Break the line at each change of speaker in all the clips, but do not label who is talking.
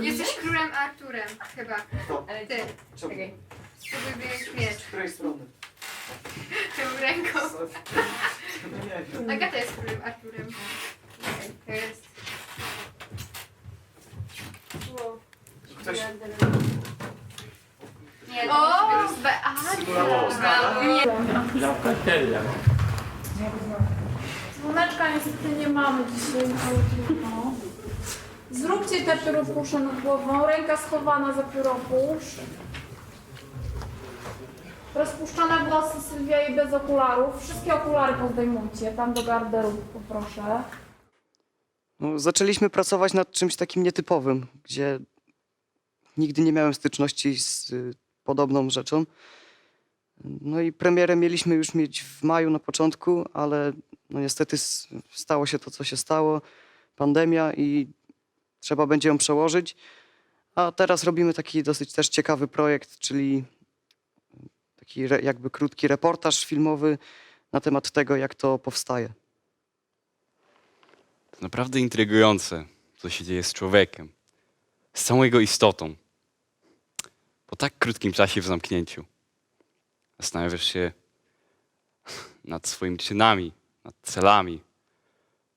Jesteś królem Arturem, chyba.
Kto?
Ty.
Czemu?
Spróbuj miecz
Z której strony?
tą ręką.
Nie wiem.
Agata jest królem Arturem. Okej, to jest.
Ktoś...
Nie, o, be, aha, nie. Nie.
Słoneczka niestety nie mamy dzisiaj, ale trudno. Zróbcie te pióropusze nad głową, ręka schowana za pióropusz. Rozpuszczone włosy Sylwia i bez okularów. Wszystkie okulary pozdejmujcie, tam do garderobu poproszę.
No, zaczęliśmy pracować nad czymś takim nietypowym, gdzie nigdy nie miałem styczności z y, podobną rzeczą. No i premierę mieliśmy już mieć w maju na początku, ale no niestety stało się to, co się stało. Pandemia i trzeba będzie ją przełożyć. A teraz robimy taki dosyć też ciekawy projekt, czyli taki re, jakby krótki reportaż filmowy na temat tego, jak to powstaje.
To naprawdę intrygujące, co się dzieje z człowiekiem, z całą jego istotą. Po tak krótkim czasie w zamknięciu. Zastanawiasz się nad swoimi czynami, nad celami,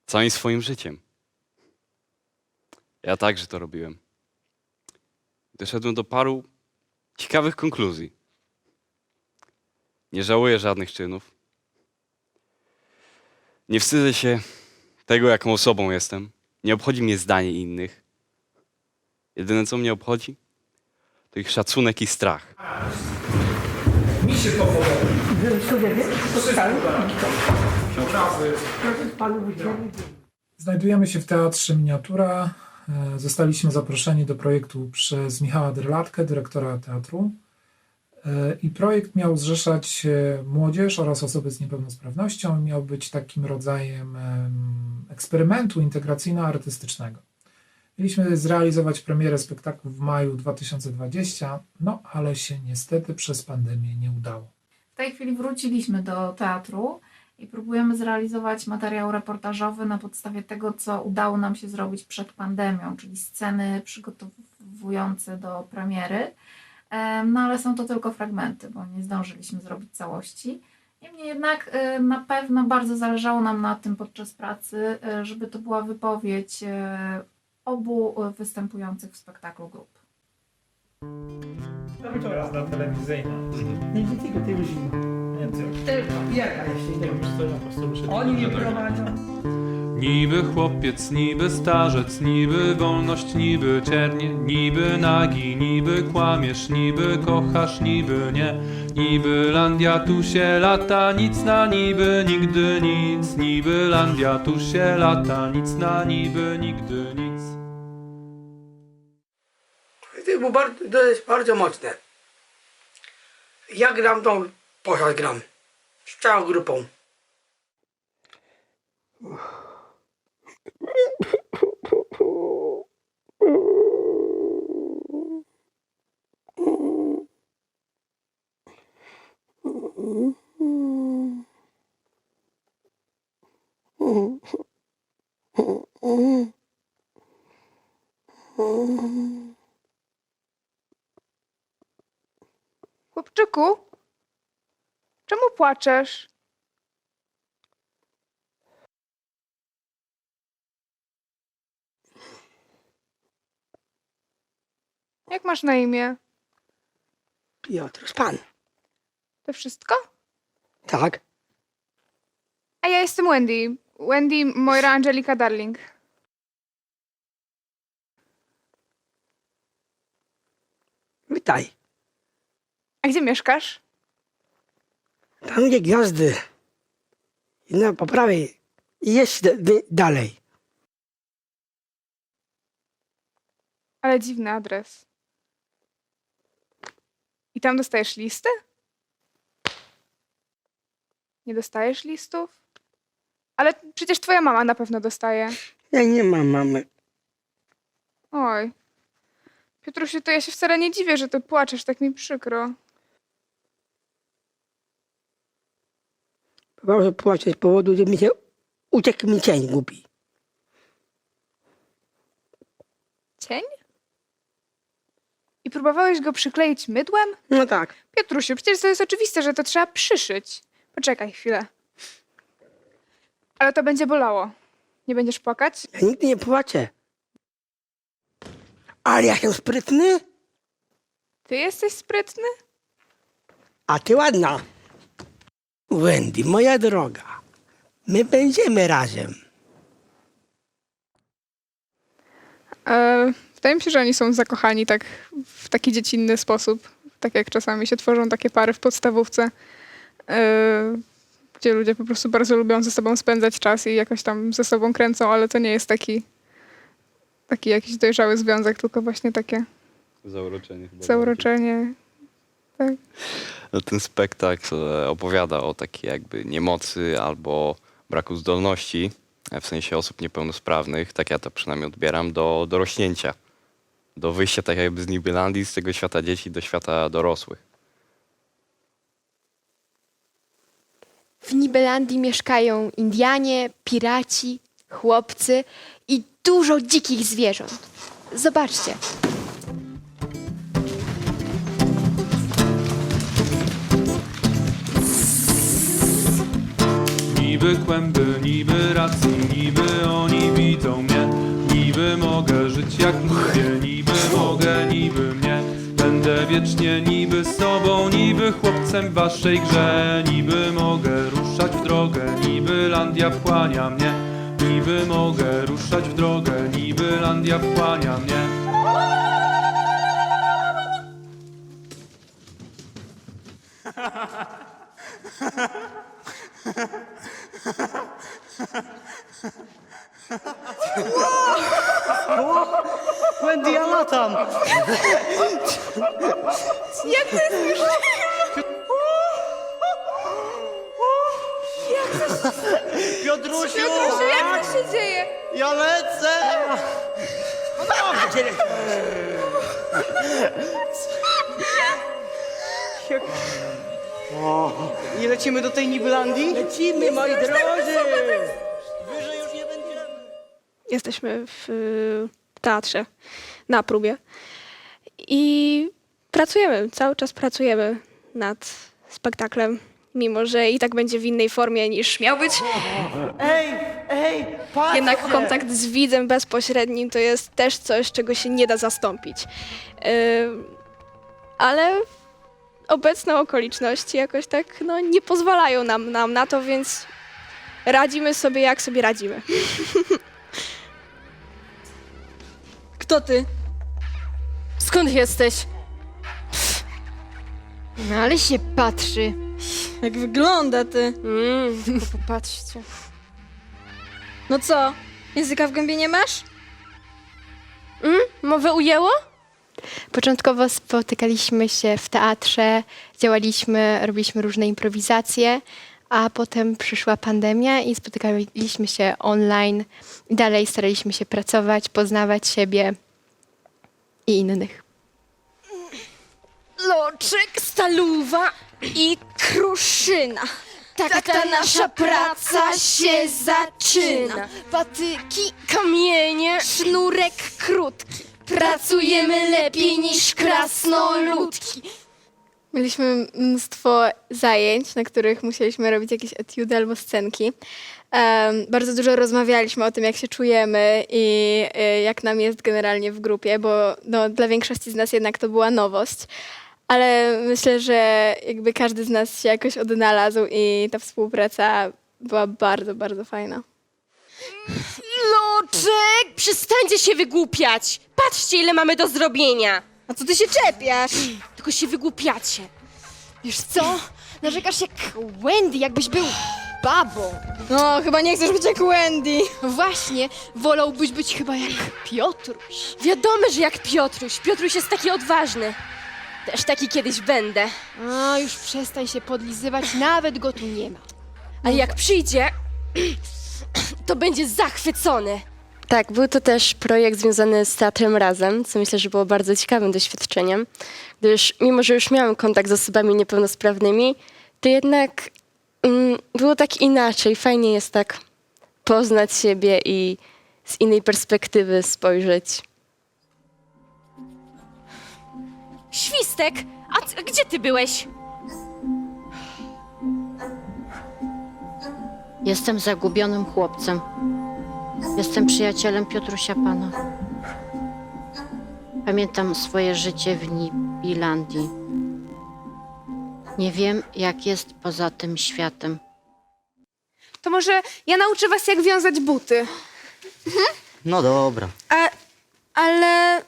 całym swoim życiem. Ja także to robiłem. Doszedłem do paru ciekawych konkluzji. Nie żałuję żadnych czynów. Nie wstydzę się tego, jaką osobą jestem. Nie obchodzi mnie zdanie innych. Jedyne, co mnie obchodzi, to ich szacunek i strach.
Mi się to podoba. Znajdujemy się w Teatrze Miniatura. E, Zostaliśmy zaproszeni do projektu przez Michała Derlatkę, dyrektora teatru. E, I projekt miał zrzeszać młodzież oraz osoby z niepełnosprawnością. Miał być takim rodzajem em, eksperymentu integracyjno-artystycznego. Mieliśmy zrealizować premierę spektaklu w maju 2020, no ale się niestety przez pandemię nie udało.
W tej chwili wróciliśmy do teatru i próbujemy zrealizować materiał reportażowy na podstawie tego, co udało nam się zrobić przed pandemią, czyli sceny przygotowujące do premiery. Em, No ale są to tylko fragmenty, bo nie zdążyliśmy zrobić całości. Niemniej jednak e, na pewno bardzo zależało nam na tym podczas pracy, e, żeby to była wypowiedź e, obu występujących w spektaklu grup.
Jazda telewizyjna. Nie, nie tylko telewizyjna. Tylko.
Jaka jeszcze nie wiem. Oni mnie prowadzą.
Niby chłopiec, niby starzec, niby wolność, niby czernie, niby nagi, niby kłamiesz, niby kochasz, niby nie. Niby landia tu się lata, nic na niby, nigdy nic. Niby landia tu się lata, nic na niby, nigdy nic.
To, było bardzo, to jest bardzo mocne. Ja gram tą postać gram. Z całą grupą.
Chłopczyku, płaczesz? Jak masz na imię?
Piotr, pan.
To wszystko?
Tak.
A ja jestem Wendy. Wendy Moira Angelika Darling.
Witaj.
A gdzie mieszkasz?
Tam gwiazdy. I na po prawej. I jeszcze dalej.
Ale dziwny adres. I tam dostajesz listy? Nie dostajesz listów? Ale przecież twoja mama na pewno dostaje.
Ja nie mam mamy.
Oj. Piotrusiu, to ja się wcale nie dziwię, że ty płaczesz, tak mi przykro.
może płaczę z powodu, że mi się uciekł mi cień głupi.
Cień? I próbowałeś go przykleić mydłem?
No tak.
Piotrusiu, przecież to jest oczywiste, że to trzeba przyszyć. Poczekaj chwilę. Ale to będzie bolało. Nie będziesz płakać?
Ja nigdy nie płaczę. Ale ja jestem sprytny,
Ty jesteś sprytny?
a ty ładna. Wendy, moja droga, my będziemy razem.
E, wydaje mi się, że oni są zakochani tak w taki dziecinny sposób. Tak jak czasami się tworzą takie pary w podstawówce, e, gdzie ludzie po prostu bardzo lubią ze sobą spędzać czas i jakoś tam ze sobą kręcą, ale to nie jest taki, taki jakiś dojrzały związek, tylko właśnie takie
Zauroczenie chyba.
zauroczenie.
No, ten spektakl e, opowiada o takiej jakby niemocy albo braku zdolności, e, w sensie osób niepełnosprawnych, tak ja to przynajmniej odbieram, do dorośnięcia. Do wyjścia tak jakby z Nibylandii, z tego świata dzieci do świata dorosłych.
W Nibelandii mieszkają Indianie, piraci, chłopcy i dużo dzikich zwierząt. Zobaczcie.
Niby kłęby, niby racji, niby oni widzą mnie. Niby mogę żyć jak mówię, niby mogę, niby mnie. Będę wiecznie niby sobą, niby chłopcem w waszej grze. Niby mogę ruszać w drogę, niby landia wchłania mnie. Niby mogę ruszać w drogę, niby landia wchłania mnie
Wendy, ja latam! Piotrusiu!
Piotrusiu, jak to się dzieje?
Ja lecę! O, I lecimy do tej Nibylandii?
Lecimy, moi drodzy!
Wyżej już nie będziemy.
jesteśmy w y, teatrze na próbie i pracujemy, cały czas pracujemy nad spektaklem, mimo że i tak będzie w innej formie niż miał być.
Ej, ej, patrzcie!
Jednak kontakt z widzem bezpośrednim to jest też coś, czego się nie da zastąpić. Y, ale obecne okoliczności jakoś tak no, nie pozwalają nam, nam na to, więc radzimy sobie jak sobie radzimy.
Kto ty? Skąd jesteś? No ale się patrzy.
Jak wygląda ty?
Mm, tylko popatrzcie.
No co? Języka w gębie nie masz?
Mm, mowę ujęło?
Początkowo spotykaliśmy się w teatrze, działaliśmy, robiliśmy różne improwizacje, a potem przyszła pandemia i spotykaliśmy się online. I dalej staraliśmy się pracować, poznawać siebie i innych.
Loczek, staluwa i kruszyna. Tak, ta nasza praca się zaczyna. Patyki, kamienie, sznurek krótki. Pracujemy lepiej niż krasnoludki.
Mieliśmy mnóstwo zajęć, na których musieliśmy robić jakieś etiudy albo scenki. Em, bardzo dużo rozmawialiśmy o tym, jak się czujemy i y, jak nam jest generalnie w grupie, bo no, dla większości z nas jednak to była nowość. Ale myślę, że jakby każdy z nas się jakoś odnalazł i ta współpraca była bardzo, bardzo fajna.
Loczek, przestańcie się wygłupiać. Patrzcie, ile mamy do zrobienia.
A co ty się czepiasz?
Tylko się wygłupiacie. Wiesz co? Narzekasz jak Wendy, jakbyś był babą.
No, chyba nie chcesz być jak Wendy.
Właśnie, wolałbyś być chyba jak Piotruś. Wiadomo, że jak Piotruś. Piotruś jest taki odważny. Też taki kiedyś będę. A, już przestań się podlizywać, nawet go tu nie ma. A jak przyjdzie, to będzie zachwycony.
Tak, był to też projekt związany z Teatrem Razem, co myślę, że było bardzo ciekawym doświadczeniem, gdyż mimo, że już miałem kontakt z osobami niepełnosprawnymi, to jednak było tak inaczej. Fajnie jest tak poznać siebie i z innej perspektywy spojrzeć
Świstek! A c- gdzie ty byłeś?
Jestem zagubionym chłopcem. Jestem przyjacielem Piotrusia Pana. Pamiętam swoje życie w Nibilandii. Nie wiem, jak jest poza tym światem.
To może ja nauczę was, jak wiązać buty.
No dobra.
A, ale...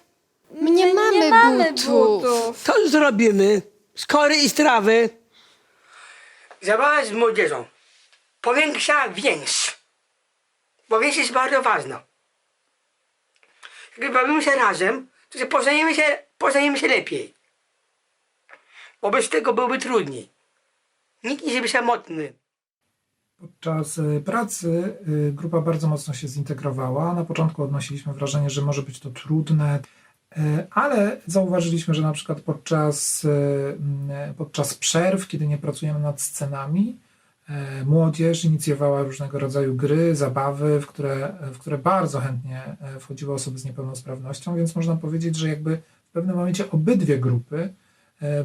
My nie, mamy, butów.
Co zrobimy? Skory i strawy. Zabawa z młodzieżą powiększa więź. Bo więź jest bardzo ważna. Jak bawimy się razem, to się poznajemy się, poznajemy się lepiej. Wobec tego byłoby trudniej. Nikt nie żeby samotny.
Podczas e, pracy e, grupa bardzo mocno się zintegrowała. Na początku odnosiliśmy wrażenie, że może być to trudne, e, ale zauważyliśmy, że na przykład podczas, podczas przerw, kiedy nie pracujemy nad scenami, młodzież inicjowała różnego rodzaju gry, zabawy, w które, w które bardzo chętnie wchodziły osoby z niepełnosprawnością, więc można powiedzieć, że jakby w pewnym momencie obydwie grupy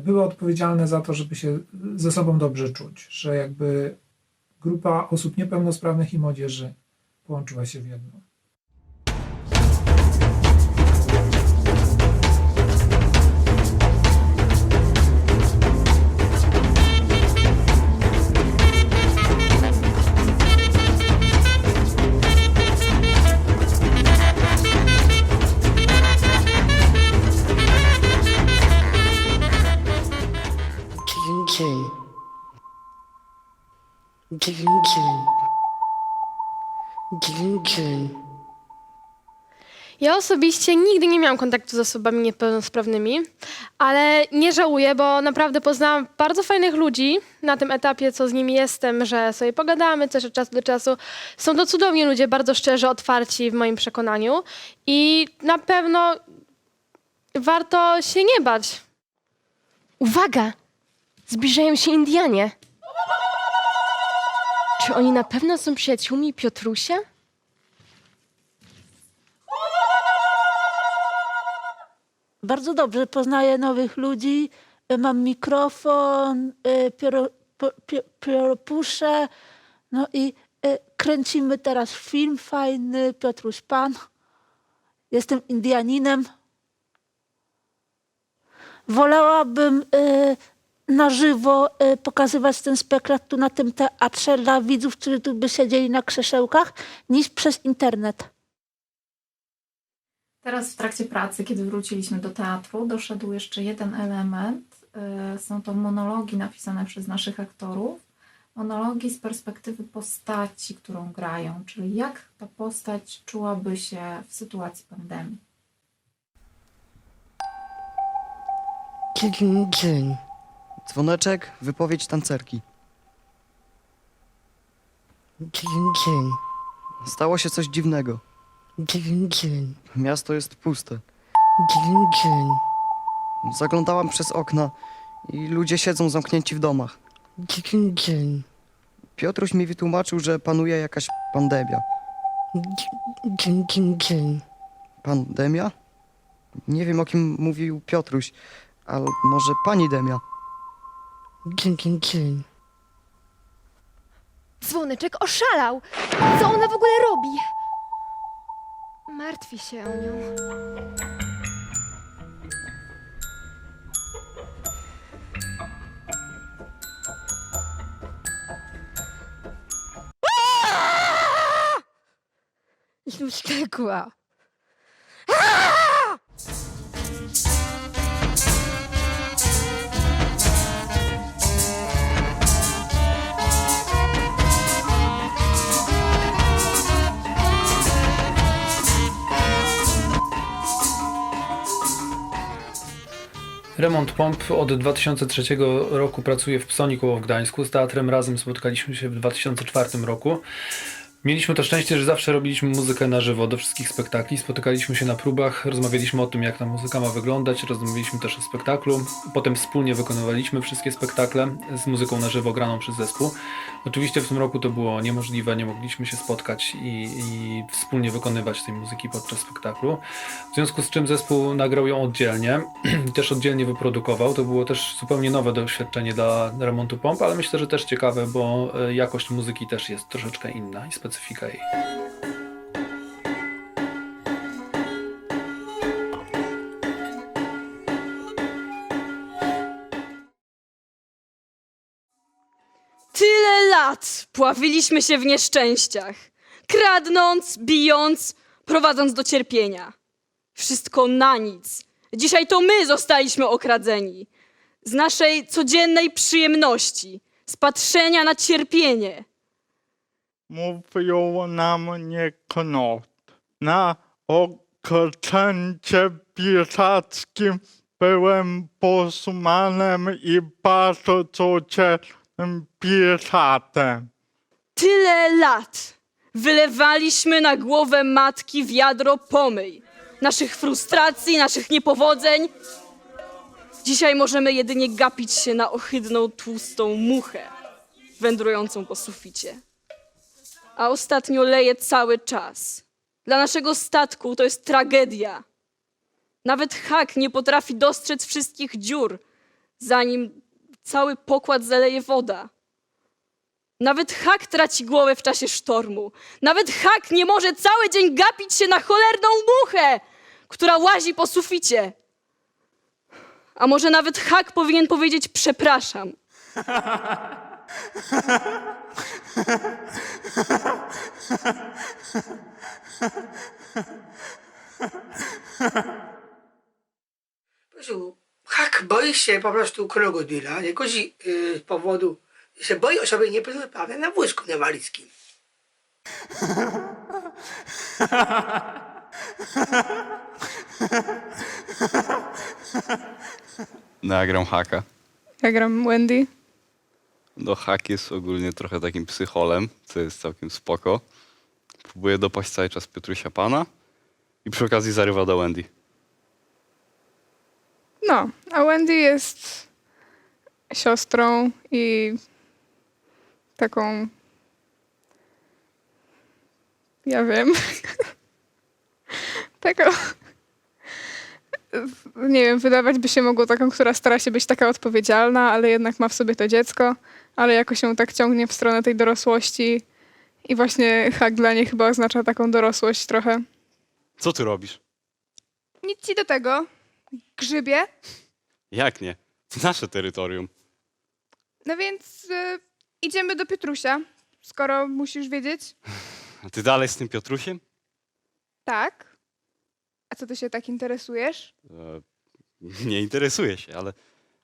były odpowiedzialne za to, żeby się ze sobą dobrze czuć, że jakby grupa osób niepełnosprawnych i młodzieży połączyła się w jedno.
Dzień, dzień. Dzień, dzień.
Ja osobiście nigdy nie miałam kontaktu z osobami niepełnosprawnymi, ale nie żałuję, bo naprawdę poznałam bardzo fajnych ludzi na tym etapie, co z nimi jestem, że sobie pogadamy też od czasu do czasu. Są to cudowni ludzie, bardzo szczerzy, otwarci w moim przekonaniu i na pewno warto się nie bać.
Uwaga! Zbliżają się Indianie. Czy oni na pewno są przyjaciółmi Piotrusia?
Bardzo dobrze poznaję nowych ludzi. Mam mikrofon, pióropuszę. No i e, kręcimy teraz film fajny, Piotruś Pan. Jestem Indianinem. Wolałabym e, na żywo e, pokazywać ten spektakl tu na tym teatrze dla widzów, którzy tu by siedzieli na krzesełkach, niż przez internet.
Teraz w trakcie pracy, kiedy wróciliśmy do teatru, doszedł jeszcze jeden element. Y, Są to monologi napisane przez naszych aktorów. Monologi z perspektywy postaci, którą grają, czyli jak ta postać czułaby się w sytuacji pandemii.
Dzień, dzień.
Dzwoneczek, wypowiedź tancerki.
Dzień, dzień.
Stało się coś dziwnego.
Dzień, dzień.
Miasto jest puste.
Dzień, dzień.
Zaglądałam przez okna i ludzie siedzą zamknięci w domach.
Dzień, dzień.
Piotruś mi wytłumaczył, że panuje jakaś pandemia.
Dzień, dzień, dzień.
Pandemia? Nie wiem o kim mówił Piotruś, ale może pani Demia.
Dzień, dzień, dzień.
Dzwoneczek oszalał! Co ona w ogóle robi? Martwi się o nią.
Już wściekła.
Remont Pomp od 2003 roku pracuje w Psoni koło w Gdańsku. Z Teatrem Razem spotkaliśmy się w 2004 roku. Mieliśmy to szczęście, że zawsze robiliśmy muzykę na żywo do wszystkich spektakli. Spotykaliśmy się na próbach, rozmawialiśmy o tym, jak ta muzyka ma wyglądać, rozmawialiśmy też o spektaklu. Potem wspólnie wykonywaliśmy wszystkie spektakle z muzyką na żywo graną przez zespół. Oczywiście w tym roku to było niemożliwe, nie mogliśmy się spotkać i, i wspólnie wykonywać tej muzyki podczas spektaklu. W związku z czym zespół nagrał ją oddzielnie też oddzielnie wyprodukował. To było też zupełnie nowe doświadczenie dla remontu pomp, ale myślę, że też ciekawe, bo e, jakość muzyki też jest troszeczkę inna i specyfika jej.
Tyle lat pławiliśmy się w nieszczęściach, kradnąc, bijąc, prowadząc do cierpienia. Wszystko na nic. Dzisiaj to my zostaliśmy okradzeni z naszej codziennej przyjemności, z patrzenia na cierpienie.
Mówią nam nie knot. Na okręcie pirackim byłem posmanem i bardzo codziennym piratem.
Tyle lat wylewaliśmy na głowę matki wiadro pomyj, naszych frustracji, naszych niepowodzeń. Dzisiaj możemy jedynie gapić się na ohydną, tłustą muchę wędrującą po suficie. A ostatnio leje cały czas. Dla naszego statku to jest tragedia. Nawet hak nie potrafi dostrzec wszystkich dziur, zanim cały pokład zaleje woda. Nawet hak traci głowę w czasie sztormu. Nawet hak nie może cały dzień gapić się na cholerną muchę, która łazi po suficie. A może nawet hak powinien powiedzieć przepraszam.
Proszę, hak boi się po prostu krokodyla, jakoś yy, z powodu, że boi osoby niepełnosprawnej na wózku inwalidzkim.
No ja gram haka.
Ja gram Wendy.
No hak jest ogólnie trochę takim psycholem, co jest całkiem spoko. Próbuje dopaść cały czas Piotrusia Pana i przy okazji zarywa do Wendy.
No, a Wendy jest siostrą i taką. Ja wiem. taką. Nie wiem, wydawać by się mogło taką, która stara się być taka odpowiedzialna, ale jednak ma w sobie to dziecko, ale jakoś ją tak ciągnie w stronę tej dorosłości. I właśnie hak dla niej chyba oznacza taką dorosłość trochę.
Co ty robisz?
Nic ci do tego. Grzybie.
Jak nie? To nasze terytorium.
No więc y, idziemy do Piotrusia, skoro musisz wiedzieć.
A ty dalej z tym Piotrusiem?
Tak. A co ty się tak interesujesz?
E, nie interesuje się, ale,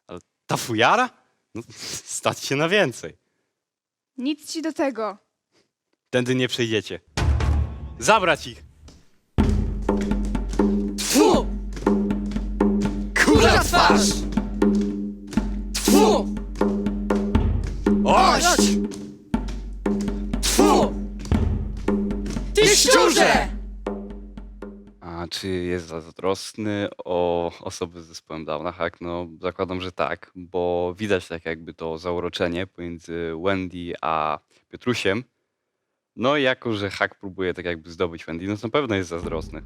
ale ta fujara? No, stać się na więcej.
Nic ci do tego.
Tędy nie przejdziecie. Zabrać ich!
Tfu! Kurza twarz! Tfu! Oś! Tfu! Ty szczurze!
Czy jest zazdrosny o osoby z zespołem Downa? Hak? No zakładam, że tak, bo widać tak jakby to zauroczenie pomiędzy Wendy a Piotrusiem. No i jako, że Hak próbuje tak jakby zdobyć Wendy, no to na pewno jest zazdrosny.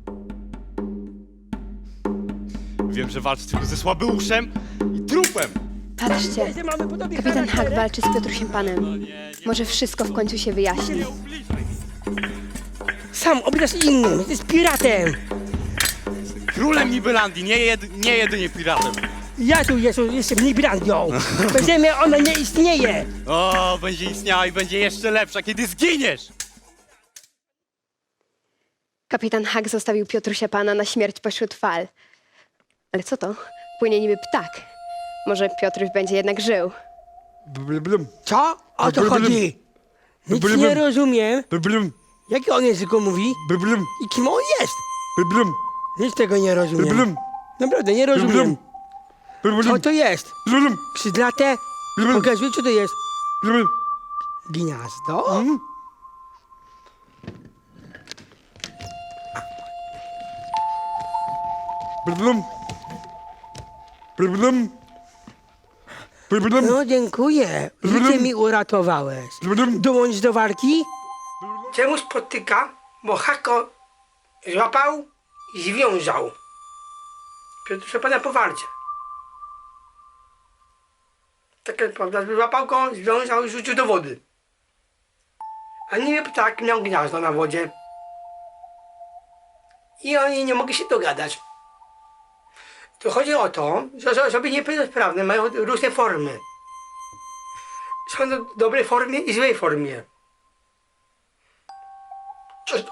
Wiem, że walczy tylko ze słabeuszem i trupem!
Patrzcie, kapitan Hak walczy z Piotrusiem Panem. Może wszystko w końcu się wyjaśni.
Sam obraź innym, jesteś piratem!
Królem Nibelandii, nie, jed, nie jedynie piratem.
Ja tu jestem, jestem mnie ona nie istnieje!
O, będzie istniała i będzie jeszcze lepsza, kiedy zginiesz!
Kapitan Hak zostawił Piotrusia Pana na śmierć pośród fal. Ale co to? Płynie niby ptak. Może Piotruś będzie jednak żył.
Co? O co chodzi? Nic nie rozumiem. Jaki on język mówi? I kim on jest? Nic tego nie rozumiem. Blum. Naprawdę, nie rozumiem. Co to jest? Krzydlate? Pokazuj, co to jest. Gniazdo? Mm.
Blum. Blum. Blum.
No dziękuję. Życie mi uratowałeś. Dołącz do warki?
Czemuś potyka, bo Hako złapał i związał. Piotr pana po walce. Tak jest prawda, złapał go, związał i rzucił do wody. A nie ptak miał gniazdo na wodzie. I oni nie mogli się dogadać. To chodzi o to, że osoby niepełnosprawne mają różne formy. Są w dobrej formie i złej formie.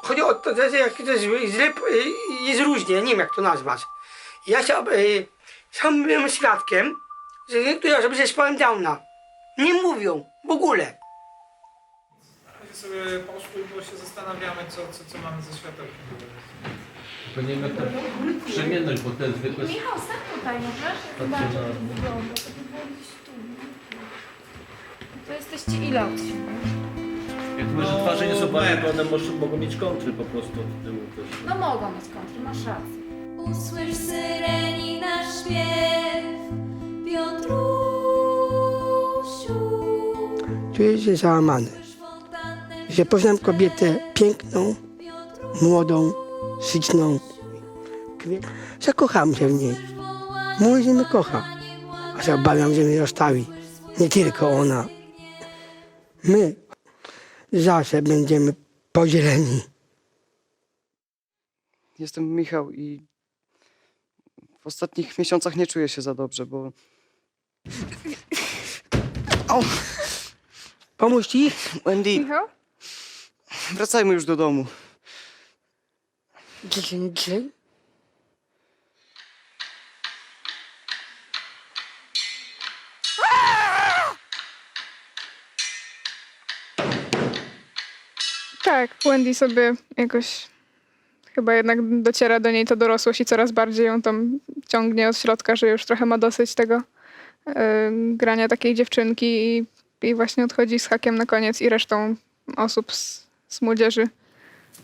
Chodzi o to, że jak to jest źle, y, jest różnie, nie wiem jak to nazwać. Ja się, y, sam byłem świadkiem, że niektóre osoby ze zespołem Downa nie mówią w ogóle.
sobie postój, bo się zastanawiamy, co, co, co mamy ze światełkiem.
To nie wiem, jak to przemienność, bo te zwykłe...
Michał, stań tutaj, możesz?
Na-
jak to wygląda. To by było gdzieś tu. To jesteście ile od siebie?
To, że twarze nie są pamiętne, one może- mogą mieć kontry po prostu od tyłu też.
No mogą mieć kontry, masz rację.
Usłysz syreni nasz śpiew, Piotrusiu.
Czuję się załamany, że poznam kobietę piękną, młodą, śliczną. Kwie- Zakocham się w niej. Mówi, że mnie kocha, a się obawiam, że mnie zostawi. Nie tylko ona. My zawsze będziemy podzieleni.
Jestem Michał i w ostatnich miesiącach nie czuję się za dobrze, bo
Pomóż ci?
Wendy,
Michał?
wracajmy już do domu.
Dzień,
Tak, Wendy sobie jakoś chyba jednak dociera do niej to dorosłość i coraz bardziej ją tam ciągnie od środka, że już trochę ma dosyć tego grania takiej dziewczynki i, i właśnie odchodzi z hakiem na koniec i resztą osób z, z młodzieży.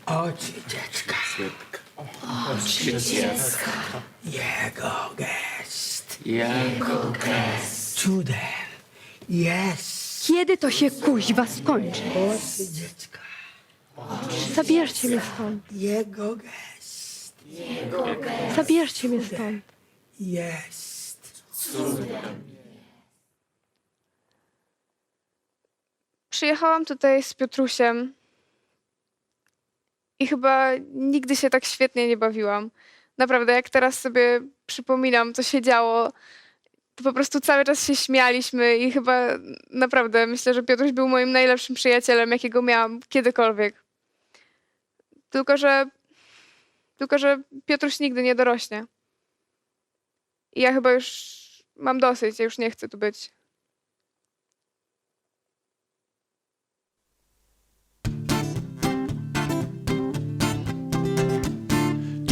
Oczy dziecka. Oczy dziecka. Jego gest.
Jego
gest. Cudem. Jest.
Kiedy to się kuźwa skończy?
Oczy dziecka.
Zabierzcie mnie stąd.
Jego gest. Jego gest.
Zabierzcie mnie stąd.
Jest.
Przyjechałam tutaj z Piotrusiem i chyba nigdy się tak świetnie nie bawiłam. Naprawdę, jak teraz sobie przypominam, co się działo, to po prostu cały czas się śmialiśmy i chyba naprawdę myślę, że Piotruś był moim najlepszym przyjacielem, jakiego miałam kiedykolwiek. Tylko, że tylko, że Piotruś nigdy nie dorośnie. I ja chyba już mam dosyć, ja już nie chcę tu być.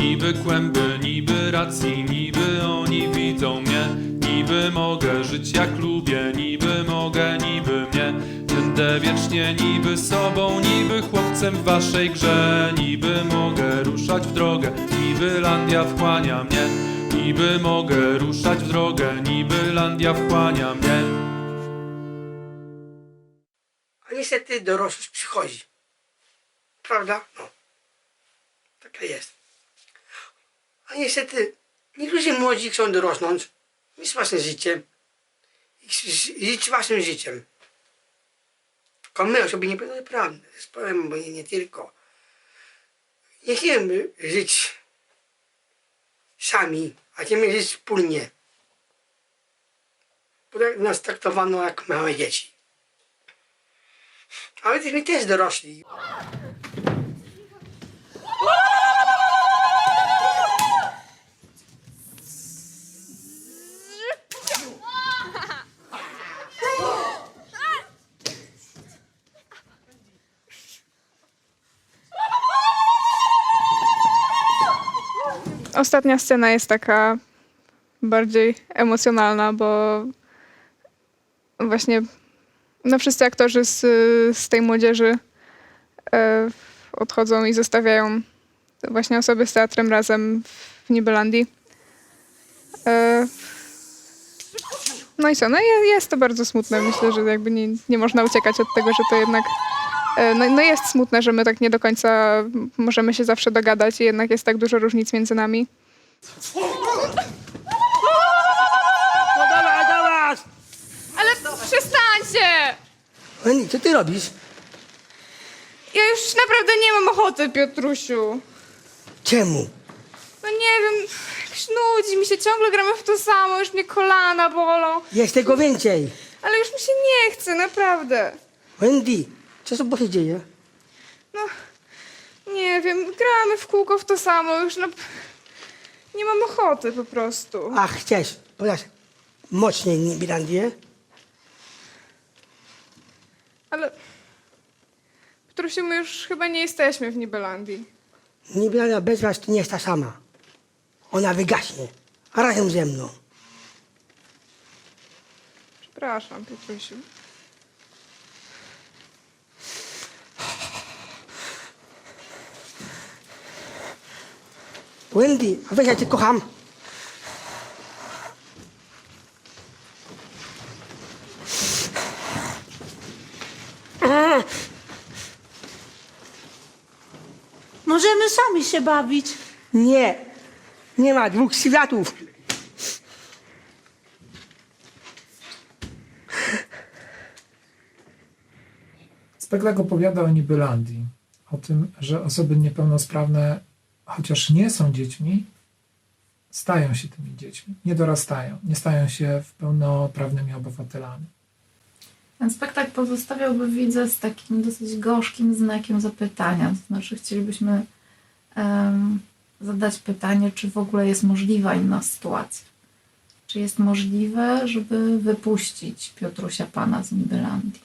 Niby kłęby, niby racji, niby oni widzą mnie Niby mogę żyć jak lubię, niby mogę, niby Będę wiecznie niby sobą, niby chłopcem w waszej grze Niby mogę ruszać w drogę, niby landia wchłania mnie Niby mogę ruszać w drogę, niby landia wchłania mnie
A niestety dorosłość przychodzi. Prawda? No. Taka jest. A niestety niektórzy młodzi chcą dorosnąć, mieć własne życie i ż- żyć własnym życiem. Tylko my, osoby niepełnosprawne, zespołem, bo nie, nie tylko, nie chcemy żyć sami, a chcemy żyć wspólnie. Bo tak nas traktowano jak małe dzieci. Ale jesteśmy też dorośli.
Ostatnia scena jest taka bardziej emocjonalna, bo właśnie no wszyscy aktorzy z, z tej młodzieży e, odchodzą i zostawiają właśnie osoby z teatrem razem w Nibelandii. E, No i co? No je- jest to bardzo smutne. Myślę, że jakby nie, nie można uciekać od tego, że to jednak. E, No, no jest smutne, że my tak nie do końca możemy się zawsze dogadać i jednak jest tak dużo różnic między nami.
No dawaj, dawaj!
Ale przestańcie!
Wendy, co ty robisz?
Ja już naprawdę nie mam ochoty, Piotrusiu.
Czemu?
No nie wiem, jakoś nudzi mi się, ciągle gramy w to samo, już mnie kolana bolą.
Jest tego więcej.
Ale już mi się nie chce, naprawdę.
Wendy, co to się dzieje?
No, nie wiem, gramy w kółko w to samo, już no... Nie mam ochoty po prostu.
Ach, chcesz, podasz mocniej Nibilandię?
Ale... Piotrusiu, my już chyba nie jesteśmy w Nibelandii.
Nibilandia bez was to nie jest ta sama. Ona wygaśnie, razem ze mną.
Przepraszam, Piotrusiu.
Wendy, a weź ja cię kocham.
Możemy sami się bawić.
Nie, nie ma dwóch światów.
Spektak opowiada o Nibylandii, o tym, że osoby niepełnosprawne, chociaż nie są dziećmi, stają się tymi dziećmi, nie dorastają, nie stają się pełnoprawnymi obywatelami.
Ten spektakl pozostawiałby widza z takim dosyć gorzkim znakiem zapytania. To znaczy, chcielibyśmy em, zadać pytanie, czy w ogóle jest możliwa inna sytuacja. Czy jest możliwe, żeby wypuścić Piotrusia Pana z Nibelandii?